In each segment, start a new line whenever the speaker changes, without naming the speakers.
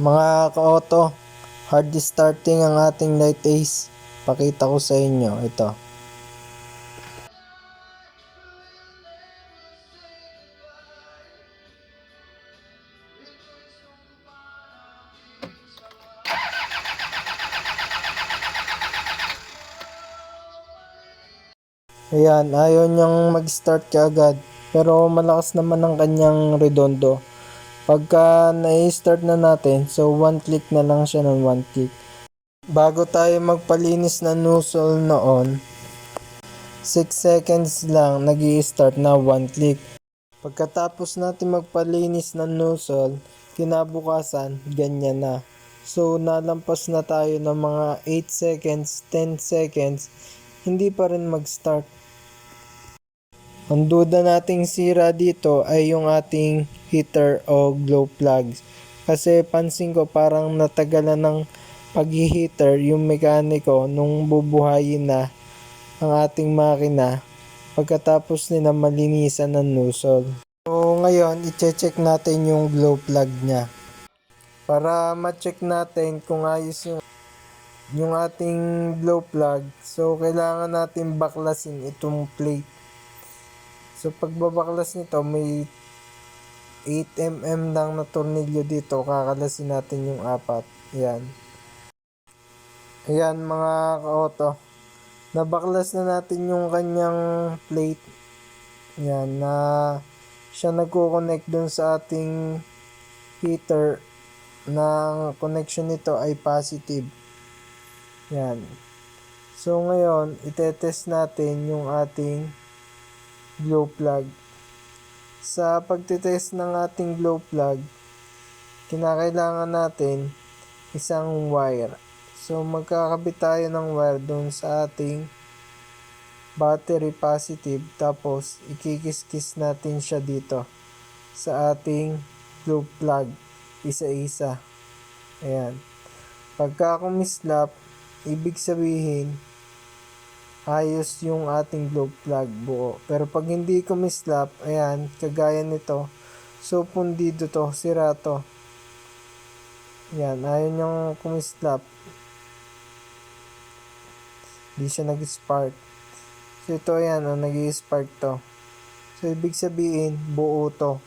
Mga ka-auto, hard starting ang ating light ace. Pakita ko sa inyo, ito. Ayan, ayaw niyang mag-start kaagad. Pero malakas naman ang kanyang redondo. Pagka na-start na natin, so one click na lang siya ng one click. Bago tayo magpalinis ng nozzle noon, 6 seconds lang nag start na one click. Pagkatapos natin magpalinis ng nozzle, kinabukasan, ganyan na. So, nalampas na tayo ng mga 8 seconds, 10 seconds, hindi pa rin mag-start. Ang duda nating sira dito ay yung ating heater o glow plugs. Kasi pansin ko parang natagalan ng pag-heater yung mekaniko nung bubuhayin na ang ating makina pagkatapos nila malinisan ng nozzle. So ngayon, i-check natin yung glow plug niya. Para ma-check natin kung ayos yung yung ating glow plug. So kailangan natin baklasin itong plate. So pagbabaklas nito may 8mm lang na tornilyo dito. Kakalasin natin yung apat. Yan. Ayan mga ka-auto. Nabaklas na natin yung kanyang plate. Yan na siya nagko-connect dun sa ating heater ang connection nito ay positive. Yan. So ngayon, itetest natin yung ating glow plug. Sa pagtitest ng ating glow plug, kinakailangan natin isang wire. So magkakabit tayo ng wire doon sa ating battery positive tapos ikikis-kis natin siya dito sa ating glow plug isa-isa. Ayan. Pagka kumislap, ibig sabihin ayos yung ating glow plug buo. Pero pag hindi kumislap, ayan, kagaya nito, so pundido to, sira to. Yan, ayaw yung kumislap. Hindi siya nag-spark. So ito ayan, oh, nag-spark to. So ibig sabihin, buo to.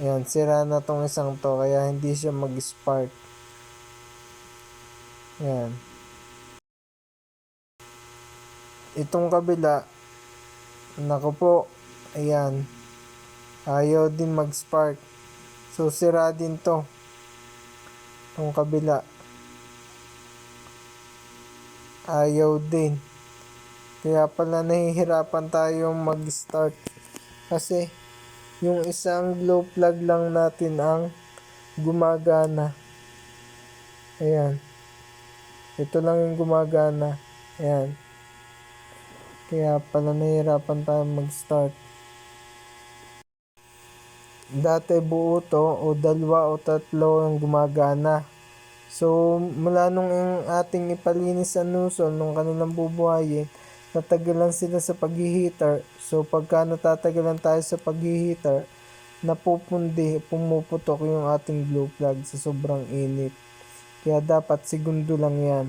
Ayan, sira na tong isang to, kaya hindi siya mag-spark. Ayan. Itong kabila, nako po, ayan, ayaw din mag-spark. So, sira din to. Itong kabila. Ayaw din. Kaya pala nahihirapan tayong mag-start. Kasi, yung isang glow plug lang natin ang gumagana. Ayan. Ito lang yung gumagana. Ayan. Kaya pala nahihirapan tayo mag-start. Dati buo to o dalawa o tatlo ang gumagana. So, mula nung yung ating ipalinis sa nozzle nung kanilang bubuhayin, natagalan sila sa pag-heater. So, pagka natatagalan tayo sa pag-heater, napupundi, pumuputok yung ating glow plug sa sobrang init. Kaya dapat segundo lang yan.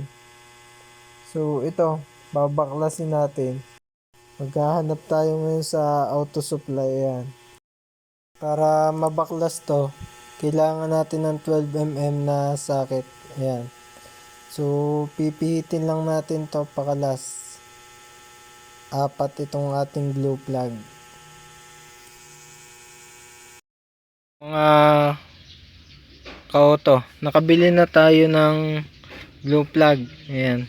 So, ito, babaklasin natin. Maghahanap tayo ngayon sa auto supply. Ayan. Para mabaklas to, kailangan natin ng 12mm na socket. Ayan. So, pipihitin lang natin to pakalas. Apat itong ating glue plug. Mga kauto, nakabili na tayo ng glue plug. Ayan.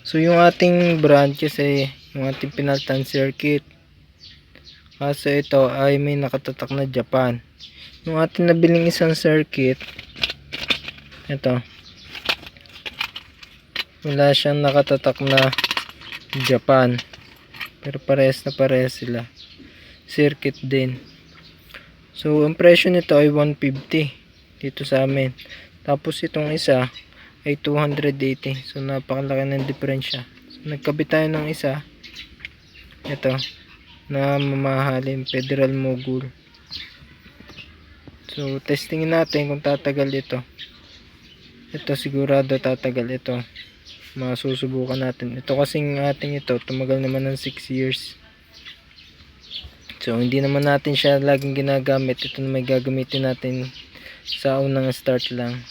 So, yung ating branches ay yung ating pinaltan circuit. Kaso ito ay may nakatatak na Japan. Yung ating nabiling isang circuit, ito, wala siyang nakatatak na Japan. Pero parehas na parehas sila. Circuit din. So, ang presyo nito ay 150 dito sa amin. Tapos itong isa ay 280. So, napakalaki ng diferensya. So, nagkabit tayo ng isa. Ito na mamahalin Federal Mogul So, testingin natin kung tatagal ito. Ito sigurado tatagal ito. Masusubukan natin. Ito kasing ating ito, tumagal naman ng 6 years. So, hindi naman natin siya laging ginagamit. Ito na may gagamitin natin sa unang start lang.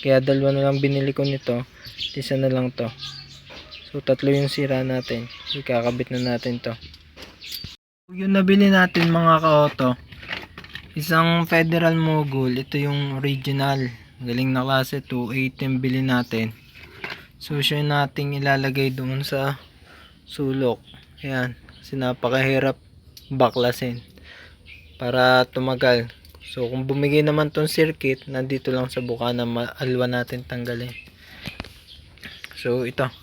Kaya dalawa na lang binili ko nito. Isa na lang to. So, tatlo yung sira natin. Ikakabit na natin to. Yung nabili natin mga ka-auto, isang Federal Mogul. Ito yung original. Galing na klase 280 yung bili natin. So, siya nating ilalagay doon sa sulok. Ayan. Kasi napakahirap baklasin para tumagal. So, kung bumigay naman tong circuit, nandito lang sa bukana, maalwa natin tanggalin. So, ito.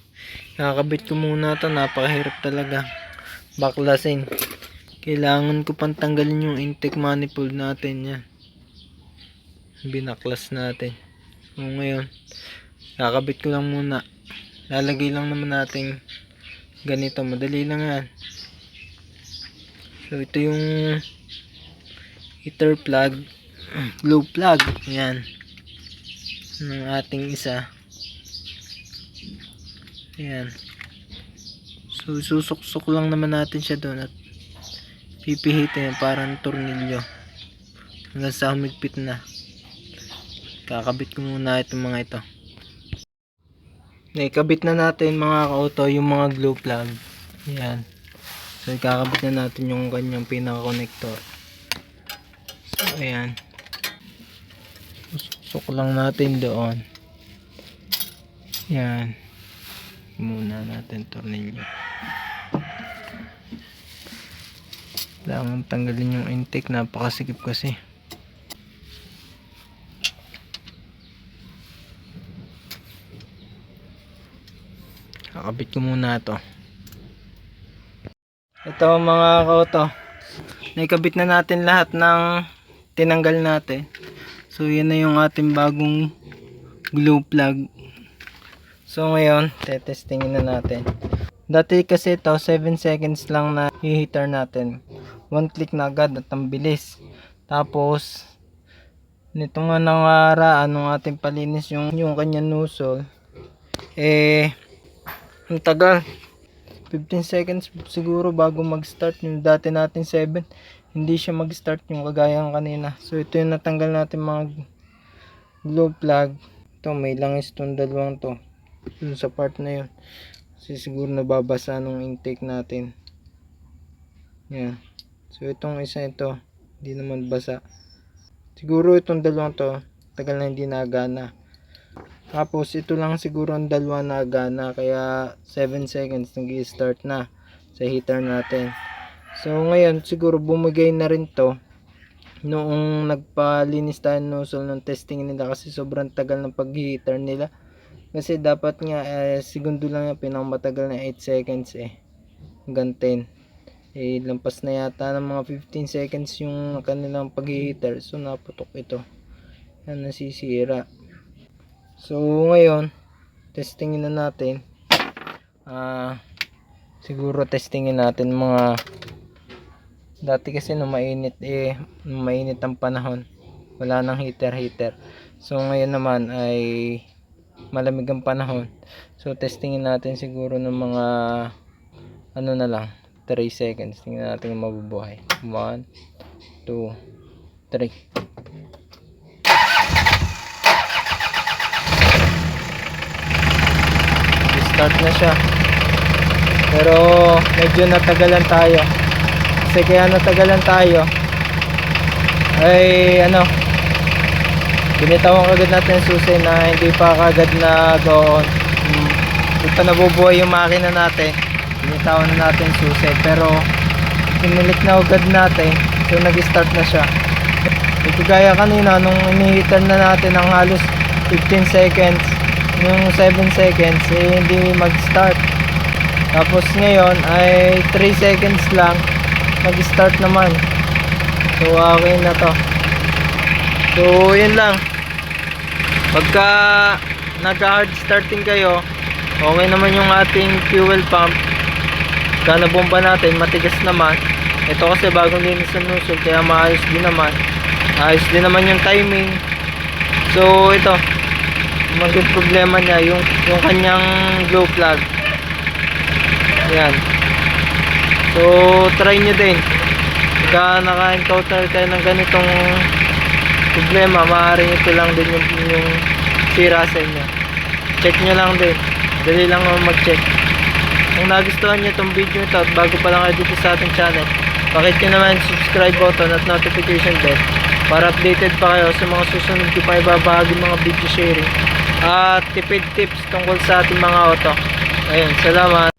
Kakabit ko muna to Napakahirap talaga. Baklasin. Kailangan ko pang tanggalin yung intake manifold natin yan. Binaklas natin. So, ngayon, kakabit ko lang muna. Lalagay lang naman natin ganito. Madali lang yan. So, ito yung heater plug. Glow plug. Ayan. Ng ating isa. Ayan. So, susuksok lang naman natin siya doon at pipihitin parang tornilyo. Hanggang sa humigpit na. Kakabit ko muna itong mga ito. Naikabit na natin mga ka-auto yung mga glow plug. Ayan. So, ikakabit na natin yung kanyang pinaka-connector. So, ayan. Susok lang natin doon. Ayan. Muna natin tornilyo. Kailangan tanggalin yung intake. Napakasikip kasi. Kakabit ko muna to. Ito mga kauto. Naikabit na natin lahat ng tinanggal natin. So yan na yung ating bagong glue plug. So ngayon, tetestingin na natin. Dati kasi ito 7 seconds lang na hihitar natin. One click na agad at ang bilis. Tapos nito nga nangaraan nung ating palinis yung yung kanyang nozzle eh ang tagal 15 seconds siguro bago mag-start yung dati natin 7 hindi siya mag-start yung kagaya ng kanina so ito yung natanggal natin mga glow plug ito may langis tong dalawang to dun sa part na yun. Kasi siguro nababasa nung intake natin. Yan so itong isa ito hindi naman basa. Siguro itong dalawang to tagal na hindi nagana. Tapos ito lang siguro ang dalawa na gana kaya 7 seconds nag start na sa heater natin. So ngayon siguro bumigay na rin to noong nagpalinis tayo ng nozzle ng testing nila kasi sobrang tagal ng pag-heater nila. Kasi dapat nga eh, segundo lang yung pinakamatagal na 8 seconds eh. Hanggang 10. Eh lampas na yata ng mga 15 seconds yung kanilang pag-heater. So naputok ito. Yan nasisira. So ngayon, testingin na natin. Ah, siguro testingin natin mga dati kasi nung mainit eh mainit ang panahon. Wala nang heater heater. So ngayon naman ay malamig ang panahon. So testingin natin siguro ng mga ano na lang 3 seconds. Tingnan natin kung mabubuhay. 1 2 3 start na siya pero medyo natagalan tayo kasi kaya natagalan tayo ay ano binitawan kagad natin susi na hindi pa kagad na doon. Hindi pa nabubuhay yung makina natin. Binitawan na natin susi pero pinilit na agad natin. So nag start na siya. Ito gaya kanina nung inihitan na natin ng halos 15 seconds yung 7 seconds eh, hindi mag start tapos ngayon ay 3 seconds lang mag start naman. So okay na to. So yun lang pagka nagka hard starting kayo okay naman yung ating fuel pump pagka nabomba natin matigas naman ito kasi bagong linis ng nozzle kaya maayos din naman Ayos din naman yung timing. So, ito. Maging problema niya, yung, yung kanyang glow plug. Yan. So, try nyo din. Pagka naka-encounter kayo ng ganitong problema, maaaring ito lang din yung, yung sira sa inyo. Check nyo lang din. Dali lang naman mag-check. Kung nagustuhan nyo itong video ito at bago pa lang kayo dito sa ating channel, pakit nyo naman subscribe button at notification bell para updated pa kayo sa mga susunod ko pa ibabahagi mga video sharing at tipid tips tungkol sa ating mga auto. Ayun, salamat.